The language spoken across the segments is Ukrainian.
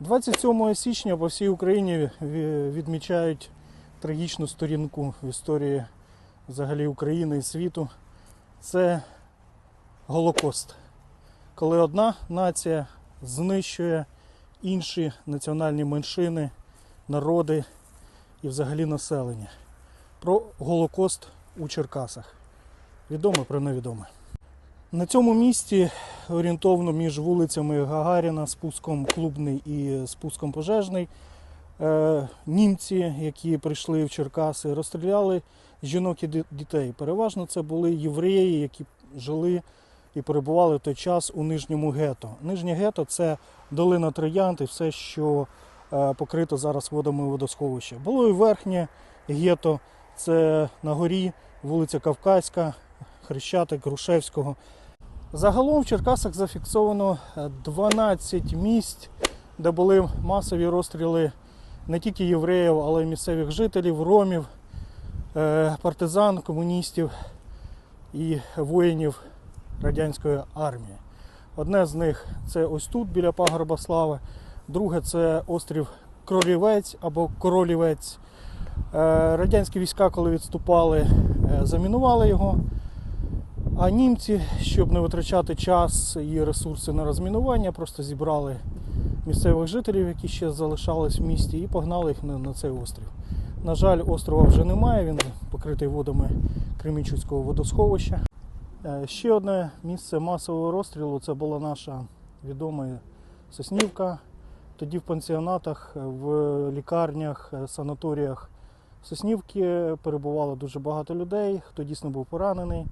27 січня по всій Україні відмічають трагічну сторінку в історії взагалі України і світу. Це Голокост. Коли одна нація знищує інші національні меншини, народи і взагалі населення. Про Голокост у Черкасах. Відоме про невідоме. На цьому місці орієнтовно між вулицями Гагаріна, спуском Клубний і спуском Пожежний. Е, німці, які прийшли в Черкаси, розстріляли жінок і дітей. Переважно це були євреї, які жили і перебували в той час у нижньому гетто. Нижнє гетто це долина Троянд і все, що е, покрито зараз водами водосховища. Було і верхнє гетто, це на горі, вулиця Кавказька, Хрещатик, Грушевського. Загалом в Черкасах зафіксовано е, 12 місць, де були масові розстріли не тільки євреїв, але й місцевих жителів, ромів, е, партизан, комуністів і воїнів радянської армії. Одне з них це ось тут, біля пагорба слави, друге це острів Кролівець або Королівець. Е, Радянські війська, коли відступали, е, замінували його. А німці, щоб не витрачати час і ресурси на розмінування, просто зібрали місцевих жителів, які ще залишались в місті, і погнали їх на, на цей острів. На жаль, острова вже немає, він покритий водами Кремінчуцького водосховища. Е, Ще одне місце масового розстрілу це була наша відома Соснівка. Тоді в пансіонатах, в лікарнях, е, санаторіях Соснівки перебувало дуже багато людей, хто дійсно був поранений,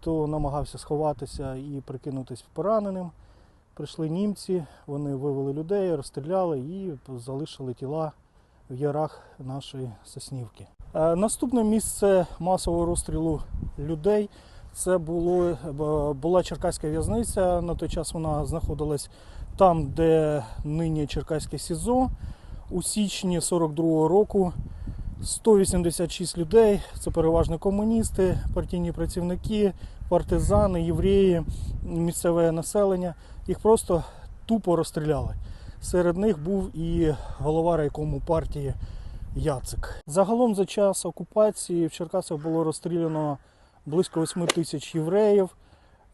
хто намагався сховатися і прикинутись пораненим. Прийшли німці, вони вивели людей, розстріляли і залишили тіла в ярах нашої Соснівки. Е, Наступне місце масового розстрілу людей це було, була Черкаська в'язниця. На той час вона знаходилась там, де нині Черкаське СІЗО. У січні 42-го року 186 людей, це переважно комуністи, партійні працівники, партизани, євреї, місцеве населення. Їх просто тупо розстріляли. Серед них був і голова райкому партії Яцик. Загалом за час окупації в Черкасах було розстріляно близько 8 тисяч євреїв.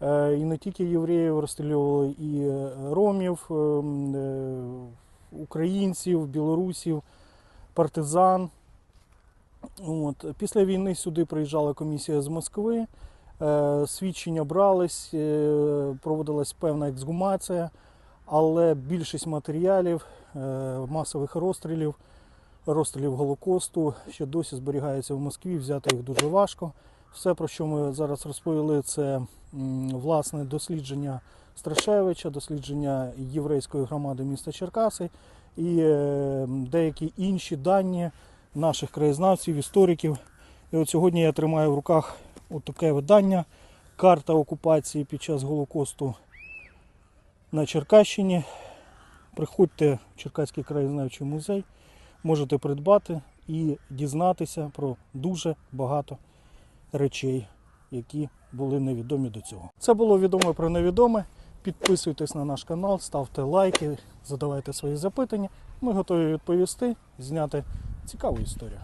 Е, І не тільки євреїв розстрілювали і е, ромів, е, м, е, українців, білорусів, партизан. От. Після війни сюди приїжджала комісія з Москви, е, свідчення брались, е, проводилась певна ексгумація, але більшість матеріалів, е, масових розстрілів, розстрілів Голокосту ще досі зберігається в Москві, взяти їх дуже важко. Все, про що ми зараз розповіли, це власне дослідження Страшевича, дослідження єврейської громади міста Черкаси і е, деякі інші дані наших краєзнавців, істориків. І от сьогодні я тримаю в руках от таке видання карта окупації під час Голокосту на Черкащині. Приходьте в Черкаський краєзнавчий музей, можете придбати і дізнатися про дуже багато речей, які були невідомі до цього. Це було відомо про невідоме. Підписуйтесь на наш канал, ставте лайки, задавайте свої запитання. Ми готові відповісти, зняти цікаву історію.